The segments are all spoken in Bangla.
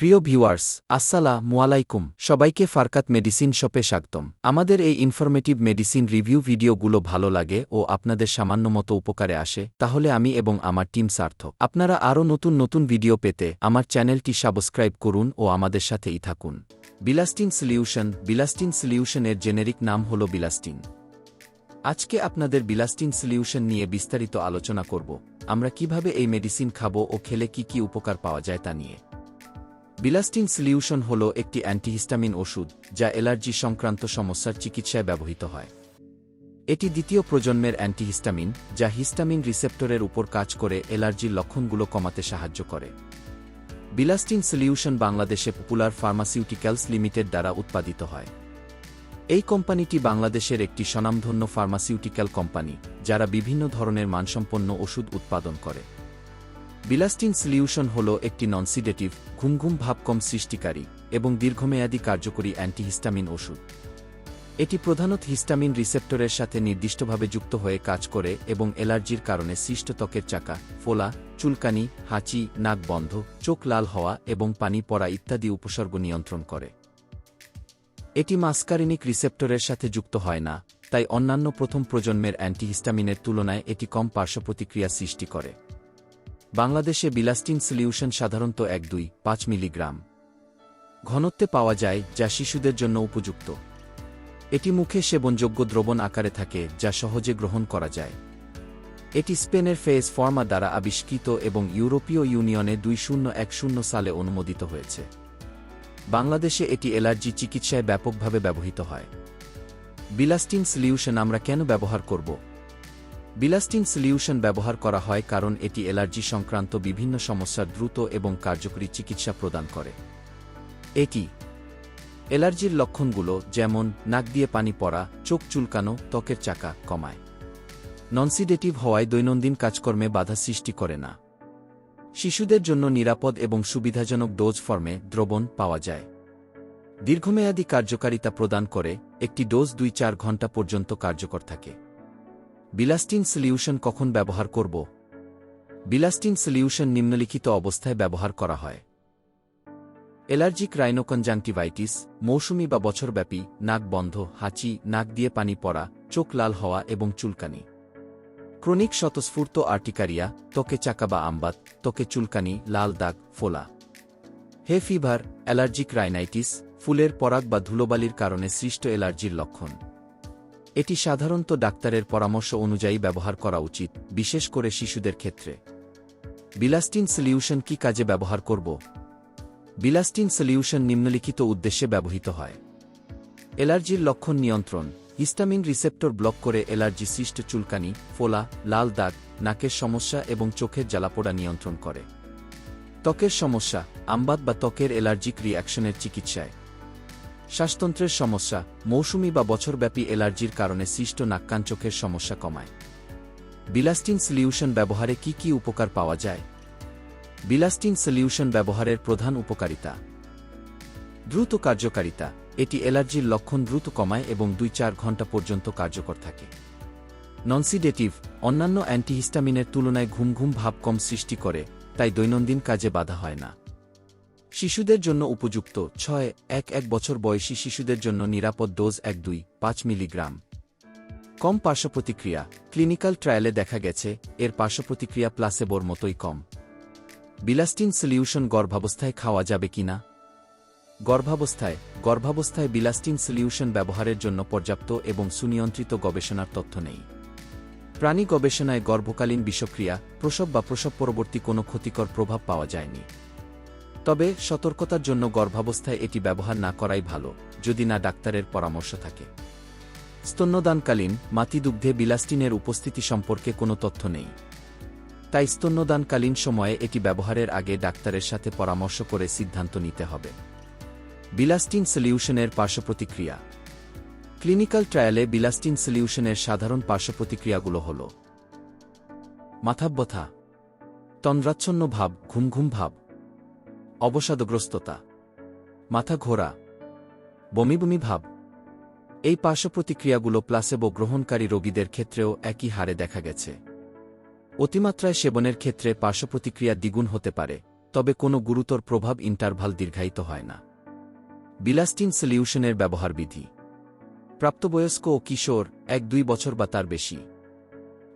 প্রিয় ভিউয়ার্স আসসালা মুয়ালাইকুম সবাইকে ফারকাত মেডিসিন শপে স্বাগতম। আমাদের এই ইনফরমেটিভ মেডিসিন রিভিউ ভিডিওগুলো ভালো লাগে ও আপনাদের সামান্য মতো উপকারে আসে, তাহলে আমি এবং আমার টিম সার্থক। আপনারা আরও নতুন নতুন ভিডিও পেতে আমার চ্যানেলটি সাবস্ক্রাইব করুন ও আমাদের সাথেই থাকুন। বিলাস্টিন সলিউশন বিলাস্টিন সলিউশনের জেনেরিক নাম হল বিলাস্টিন আজকে আপনাদের বিলাস্টিন সলিউশন নিয়ে বিস্তারিত আলোচনা করব। আমরা কীভাবে এই মেডিসিন খাব ও খেলে কি কি উপকার পাওয়া যায় তা নিয়ে। বিলাস্টিন সলিউশন হল একটি অ্যান্টিহিস্টামিন ওষুধ, যা অ্যালার্জি সংক্রান্ত সমস্যার চিকিৎসায় ব্যবহৃত হয়। এটি দ্বিতীয় প্রজন্মের অ্যান্টিহিস্টামিন যা হিস্টামিন রিসেপ্টরের উপর কাজ করে অ্যালার্জির লক্ষণগুলো কমাতে সাহায্য করে। বিলাস্টিন সলিউশন বাংলাদেশে পপুলার ফার্মাসিউটিক্যালস লিমিটেড দ্বারা উৎপাদিত হয়। এই কোম্পানিটি বাংলাদেশের একটি স্বনামধন্য ফার্মাসিউটিক্যাল কোম্পানি যারা বিভিন্ন ধরনের মানসম্পন্ন ওষুধ উৎপাদন করে। বিলাস্টিন সলিউশন হল একটি ননসিডেটিভ, ঘুমঘুম ভাব কম সৃষ্টিকারী এবং দীর্ঘমেয়াদী কার্যকরী অ্যান্টিহিস্টামিন ওষুধ। এটি প্রধানত হিস্টামিন রিসেপ্টরের সাথে নির্দিষ্টভাবে যুক্ত হয়ে কাজ করে এবং অ্যালার্জির কারণে সৃষ্ট ত্বকের চাকা, ফোলা, চুলকানি, হাঁচি, নাক বন্ধ, চোখ লাল হওয়া এবং পানি পড়া ইত্যাদি উপসর্গ নিয়ন্ত্রণ করে। এটি মাস্কারিনিক রিসেপ্টরের সাথে যুক্ত হয় না, তাই অন্যান্য প্রথম প্রজন্মের অ্যান্টিহিস্টামিনের তুলনায় এটি কম পার্শ্বপ্রতিক্রিয়া সৃষ্টি করে। বাংলাদেশে বিলাস্টিন সলিউশন সাধারণত এক দুই পাঁচ মিলিগ্রাম। ঘনত্বে পাওয়া যায়, যা শিশুদের জন্য উপযুক্ত। এটি মুখে সেবনযোগ্য দ্রবণ আকারে থাকে, যা সহজে গ্রহণ করা যায়। এটি স্পেনের ফেস ফর্মা দ্বারা আবিষ্কৃত এবং ইউরোপীয় ইউনিয়নে দুই শূন্য এক শূন্য সালে অনুমোদিত হয়েছে। বাংলাদেশে এটি অ্যালার্জি চিকিৎসায় ব্যাপকভাবে ব্যবহৃত হয়। বিলাস্টিন সলিউশন আমরা কেন ব্যবহার করব? বিলাস্টিন সলিউশন ব্যবহার করা হয় কারণ এটি অ্যালার্জি সংক্রান্ত বিভিন্ন সমস্যার দ্রুত এবং কার্যকরী চিকিৎসা প্রদান করে। এটি অ্যালার্জির লক্ষণগুলো যেমন নাক দিয়ে পানি পড়া, চোখ চুলকানো, ত্বকের চাকা কমায়। ননসিডেটিভ হওয়ায় দৈনন্দিন কাজকর্মে বাধা সৃষ্টি করে না। শিশুদের জন্য নিরাপদ এবং সুবিধাজনক ডোজ ফর্মে দ্রবণ পাওয়া যায়। দীর্ঘমেয়াদী কার্যকারিতা প্রদান করে একটি ডোজ দুই চার ঘণ্টা পর্যন্ত কার্যকর থাকে। বিলাস্টিন সলিউশন কখন ব্যবহার করব? বিলাস্টিন সলিউশন নিম্নলিখিত অবস্থায় ব্যবহার করা হয়। অ্যালার্জিক রাইনোকনজাংটিভাইটিস, মৌসুমি বা বছরব্যাপী, নাক বন্ধ, হাঁচি, নাক দিয়ে পানি পড়া, চোখ লাল হওয়া এবং চুলকানি। ক্রনিক স্বতঃস্ফূর্ত আর্টিকারিয়া, ত্বকে চাকা বা আমবাত, ত্বকে চুলকানি, লাল দাগ, ফোলা। হে ফিভার, অ্যালার্জিক রাইনাইটিস, ফুলের পরাগ বা ধুলোবালির কারণে সৃষ্ট অ্যালার্জির লক্ষণ। এটি সাধারণত ডাক্তারের পরামর্শ অনুযায়ী ব্যবহার করা উচিত, বিশেষ করে শিশুদের ক্ষেত্রে। বিলাস্টিন সলিউশন কি কাজে ব্যবহার করব? বিলাস্টিন সলিউশন নিম্নলিখিত উদ্দেশ্যে ব্যবহৃত হয়। অ্যালার্জির লক্ষণ নিয়ন্ত্রণ। হিস্টামিন রিসেপ্টর ব্লক করে অ্যালার্জি সৃষ্ট চুলকানি, ফোলা, লাল দাগ, নাকের সমস্যা এবং চোখের জ্বালাপোড়া নিয়ন্ত্রণ করে। ত্বকের সমস্যা, আমবাদ বা ত্বকের অ্যালার্জিক রিঅ্যাকশনের চিকিৎসায়। শ্বাসতন্ত্রের সমস্যা, মৌসুমি বা বছরব্যাপী অ্যালার্জির কারণে সৃষ্ট নাক্কান চোখের সমস্যা কমায়। বিলাস্টিন সলিউশন ব্যবহারে কি কি উপকার পাওয়া যায়? বিলাস্টিন সলিউশন ব্যবহারের প্রধান উপকারিতা। দ্রুত কার্যকারিতা, এটি অ্যালার্জির লক্ষণ দ্রুত কমায় এবং দুই চার ঘণ্টা পর্যন্ত কার্যকর থাকে। ননসিডেটিভ, অন্যান্য অ্যান্টিহিস্টামিনের তুলনায় ঘুম ঘুম ভাব কম সৃষ্টি করে, তাই দৈনন্দিন কাজে বাধা হয় না। শিশুদের জন্য উপযুক্ত ছয় এক এক বছর বয়সী শিশুদের জন্য নিরাপদ ডোজ এক দুই, পাঁচ মিলিগ্রাম। কম পার্শ্বপ্রতিক্রিয়া, ক্লিনিক্যাল ট্রায়ালে দেখা গেছে, এর পার্শ্বপ্রতিক্রিয়া প্লাসেবোর মতোই কম। বিলাস্টিন সলিউশন গর্ভাবস্থায় খাওয়া যাবে কিনা? গর্ভাবস্থায় গর্ভাবস্থায় বিলাস্টিন সলিউশন ব্যবহারের জন্য পর্যাপ্ত এবং সুনিয়ন্ত্রিত গবেষণার তথ্য নেই। প্রাণী গবেষণায় গর্ভকালীন বিষক্রিয়া, প্রসব বা প্রসব পরবর্তী কোনো ক্ষতিকর প্রভাব পাওয়া যায়নি। তবে সতর্কতার জন্য গর্ভাবস্থায় এটি ব্যবহার না করাই ভালো, যদি না ডাক্তারের পরামর্শ থাকে। স্তন্যদানকালীন মাতিদুগ্ধে বিলাস্টিনের উপস্থিতি সম্পর্কে কোনো তথ্য নেই। তাই স্তন্যদানকালীন সময়ে এটি ব্যবহারের আগে ডাক্তারের সাথে পরামর্শ করে সিদ্ধান্ত নিতে হবে। বিলাস্টিন সলিউশনের পার্শ্বপ্রতিক্রিয়া। ক্লিনিক্যাল ট্রায়ালে বিলাস্টিন সলিউশনের সাধারণ পার্শ্বপ্রতিক্রিয়াগুলো হল মাথাব্যথা, তন্দ্রাচ্ছন্ন ভাব, ঘুম ঘুম ভাব অবসাদগ্রস্ততা। মাথা ঘোরা। বমি বমি ভাব। এই পার্শ্বপ্রতিক্রিয়াগুলো প্লাসেবো গ্রহণকারী রোগীদের ক্ষেত্রেও একই হারে দেখা গেছে। অতিমাত্রায় সেবনের ক্ষেত্রে পার্শ্বপ্রতিক্রিয়া দ্বিগুণ হতে পারে, তবে কোনো গুরুতর প্রভাব ইন্টারভাল দীর্ঘায়িত হয় না। বিলাস্টিন সলিউশনের ব্যবহার বিধি প্রাপ্তবয়স্ক ও কিশোর এক দুই বছর বা তার বেশি।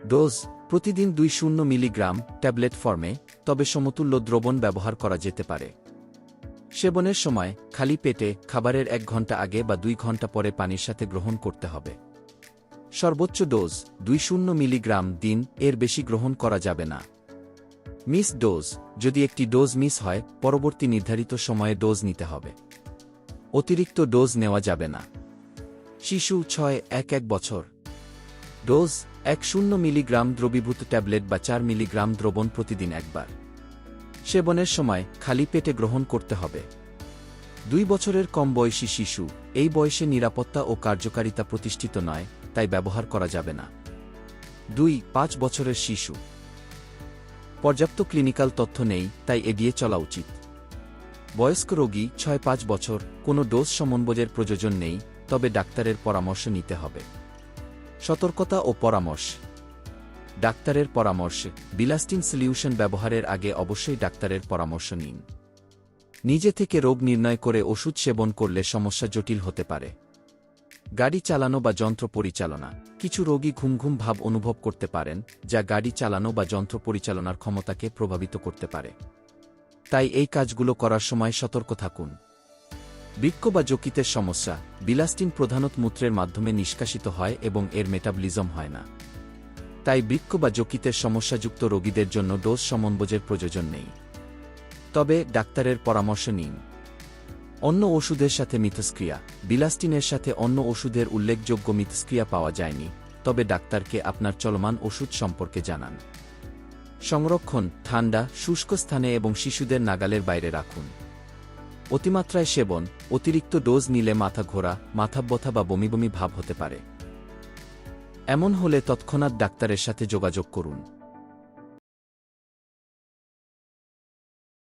ডোজ প্রতিদিন দুই শূন্য মিলিগ্রাম ট্যাবলেট ফর্মে তবে সমতুল্য দ্রবণ ব্যবহার করা যেতে পারে। সেবনের সময় খালি পেটে খাবারের এক ঘণ্টা আগে বা দুই ঘণ্টা পরে পানির সাথে গ্রহণ করতে হবে। সর্বোচ্চ ডোজ দুই শূন্য মিলিগ্রাম দিন এর বেশি গ্রহণ করা যাবে না। মিস ডোজ, যদি একটি ডোজ মিস হয়, পরবর্তী নির্ধারিত সময়ে ডোজ নিতে হবে। অতিরিক্ত ডোজ নেওয়া যাবে না। শিশু ছয় এক এক বছর। ডোজ এক শূন্য মিলিগ্রাম দ্রবীভূত ট্যাবলেট বা চার মিলিগ্রাম দ্রবণ প্রতিদিন একবার। সেবনের সময় খালি পেটে গ্রহণ করতে হবে। দুই বছরের কম বয়সী শিশু এই বয়সে নিরাপত্তা ও কার্যকারিতা প্রতিষ্ঠিত নয়, তাই ব্যবহার করা যাবে না। দুই, পাঁচ বছরের শিশু। পর্যাপ্ত ক্লিনিক্যাল তথ্য নেই, তাই এগিয়ে চলা উচিত। বয়স্ক রোগী ছয়, পাঁচ বছর, কোনো ডোজ সমন্বয়ের প্রয়োজন নেই, তবে ডাক্তারের পরামর্শ নিতে হবে। সতর্কতা ও পরামর্শ। ডাক্তারের পরামর্শে, বিলাস্টিন সলিউশন ব্যবহারের আগে অবশ্যই ডাক্তারের পরামর্শ নিন। নিজে থেকে রোগ নির্ণয় করে ওষুধ সেবন করলে সমস্যা জটিল হতে পারে। গাড়ি চালানো বা যন্ত্র পরিচালনা, কিছু রোগী ঘুম ঘুম ভাব অনুভব করতে পারেন, যা গাড়ি চালানো বা যন্ত্র পরিচালনার ক্ষমতাকে প্রভাবিত করতে পারে। তাই এই কাজগুলো করার সময় সতর্ক থাকুন। বৃক্ক বা যকৃতের সমস্যা, বিলাস্টিন প্রধানত মূত্রের মাধ্যমে নিষ্কাশিত হয় এবং এর মেটাবলিজম হয় না। তাই বৃক্ক বা যকৃতের সমস্যাযুক্ত রোগীদের জন্য ডোজ সমন্বয়ের প্রয়োজন নেই। তবে ডাক্তারের পরামর্শ নিন। অন্য ওষুধের সাথে মিথস্ক্রিয়া, বিলাস্টিনের সাথে অন্য ওষুধের উল্লেখযোগ্য মিথস্ক্রিয়া পাওয়া যায়নি, তবে ডাক্তারকে আপনার চলমান ওষুধ সম্পর্কে জানান। সংরক্ষণ, ঠান্ডা, শুষ্ক স্থানে এবং শিশুদের নাগালের বাইরে রাখুন। অতিমাত্রায় সেবন অতিরিক্ত ডোজ নিলে মাথা ঘোরা, মাথা ব্যথা বা বমি বমি ভাব হতে পারে। এমন হলে তৎক্ষণাৎ ডাক্তারের সাথে যোগাযোগ করুন।